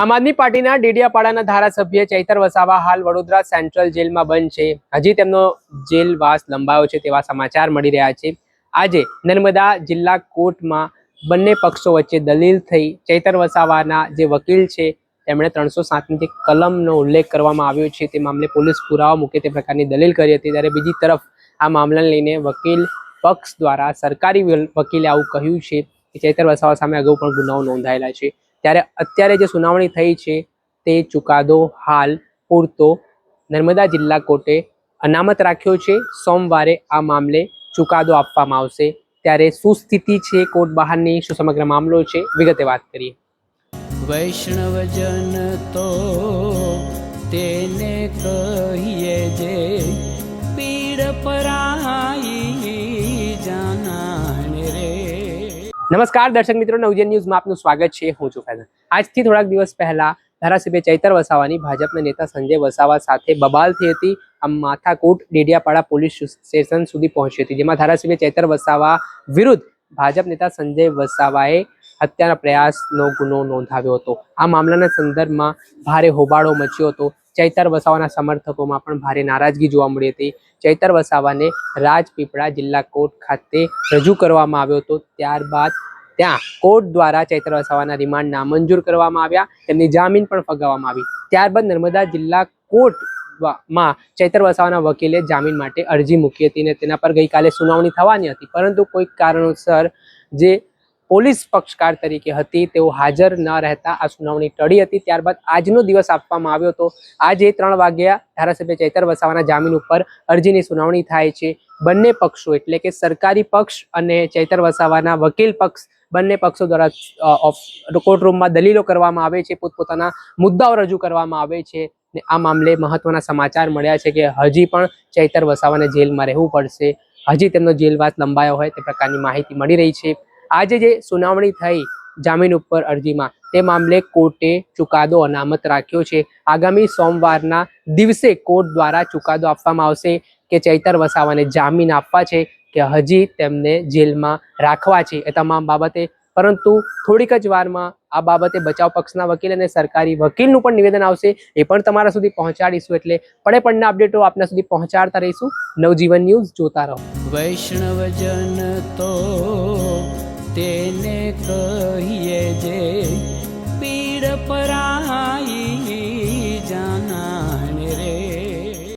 આમ આદમી પાર્ટીના ડેડિયાપાડાના ધારાસભ્ય ચૈતર વસાવા હાલ વડોદરા સેન્ટ્રલ જેલમાં બંધ છે. હજી તેમનો જેલવાસ લંબાયો છે તેવા સમાચાર મળી રહ્યા છે. આજે નર્મદા જિલ્લા કોર્ટમાં બંને પક્ષો વચ્ચે દલીલ થઈ. ચૈતર વસાવાના જે વકીલ છે, તેમણે ત્રણસો સાતની કલમનો ઉલ્લેખ કરવામાં આવ્યો છે તે મામલે પોલીસ પુરાવા મૂકે તે પ્રકારની દલીલ કરી હતી. ત્યારે બીજી તરફ આ મામલાને લઈને વકીલ પક્ષ દ્વારા સરકારી વકીલે આવું કહ્યું છે કે ચૈતર વસાવા સામે અગાઉ પણ ગુનાઓ નોંધાયેલા છે. ત્યારે અત્યારે જે સુનાવણી થઈ છે તે ચુકાદો હાલ પૂરતો નર્મદા જિલ્લા કોર્ટે અનામત રાખ્યો છે. સોમવારે આ મામલે ચુકાદો આપવામાં આવશે. ત્યારે શું સ્થિતિ છે કોર્ટ બહારની? શું સમગ્ર મામલો છે? વિગતે વાત કરીએ. વૈષ્ણવજન તો તેને કહીએ જે પીડ પરાઈ નમસ્કાર દર્શક મિત્રો નવજન ન્યૂઝમાં આપનું સ્વાગત છે. હું છું ફૈઝન આજથી થોડાક દિવસ પહેલા ધારાસભ્ય ચૈતર વસાવાની, ભાજપના નેતા સંજય વસાવા સાથે બબાલ થઈ હતી. આમ માથાકૂટ ડેડિયાપાડા પોલીસ સ્ટેશન સુધી પહોંચી હતી, જેમાં ધારાસભ્ય ચૈતર વસાવા વિરુદ્ધ ભાજપ નેતા સંજય વસાવાએ હત્યાના પ્રયાસનો ગુનો નોંધાવ્યો હતો. આ મામલાના સંદર્ભમાં ભારે હોબાળો મચ્યો હતો. ચૈતર વસાવાના સમર્થકોમાં પણ ભારે નારાજગી જોવા મળી હતી. ચૈતર વસાવાને રાજપીપળા જિલ્લા કોર્ટ ખાતે રજૂ કરવામાં આવ્યો હતો. ત્યારબાદ ત્યાં કોર્ટ દ્વારા ચૈત્ર વસાવાના રિમાન્ડ નામંજૂર કરવામાં આવ્યા. તેમની જામીન પણ ફગાવવામાં આવી. ત્યારબાદ નર્મદા જિલ્લા કોર્ટમાં ચૈતર વસાવાના વકીલે જામીન માટે અરજી મૂકી હતી અને તેના પર ગઈકાલે સુનાવણી થવાની હતી. પરંતુ કોઈક કારણોસર જે પોલીસ પક્ષકાર તરીકે હતી. તેઓ હાજર ન રહેતા. આ સુનાવણી ટળી હતી. ત્યારબાદ આજનો દિવસ આપવામાં આવ્યો હતો. આજે ત્રણ વાગ્યા ધારાસભ્ય ચૈતર વસાવાના જામીન ઉપર અરજીની સુનાવણી થાય છે. બંને પક્ષો, એટલે કે સરકારી પક્ષ અને ચૈતર વસાવાના વકીલ પક્ષ, બંને પક્ષો દ્વારા કોર્ટરૂમમાં દલીલો કરવામાં આવે છે. પોતપોતાના મુદ્દાઓ રજૂ કરવામાં આવે છે. ને આ મામલે મહત્વના સમાચાર મળ્યા છે કે હજી પણ ચૈતર વસાવાને જેલમાં રહેવું પડશે. હજી તેમનો જેલવાસ લંબાયો હોય તે પ્રકારની માહિતી મળી રહી છે. આજે જે સુનાવણી થઈ જામીન ઉપર અરજીમાં, તે મામલે કોર્ટે ચુકાદો અનામત રાખ્યો છે. આગામી સોમવારના દિવસે કોર્ટ દ્વારા ચુકાદો આપવામાં આવશે કે ચૈતર વસાવાને જામીન આપવા છે કે હજી તેમને જેલમાં રાખવા છે એ તમામ બાબતે. પરંતુ થોડીક જ વારમાં આ બાબતે બચાવ પક્ષના વકીલ અને સરકારી વકીલનું પણ નિવેદન આવશે. એ પણ તમારા સુધી પહોંચાડીશું એટલે પડે પડના અપડેટો આપના સુધી પહોંચાડતા રહીશું. નવજીવન ન્યૂઝ જોતા રહો. વૈષ્ણવજન તો કહીએ જે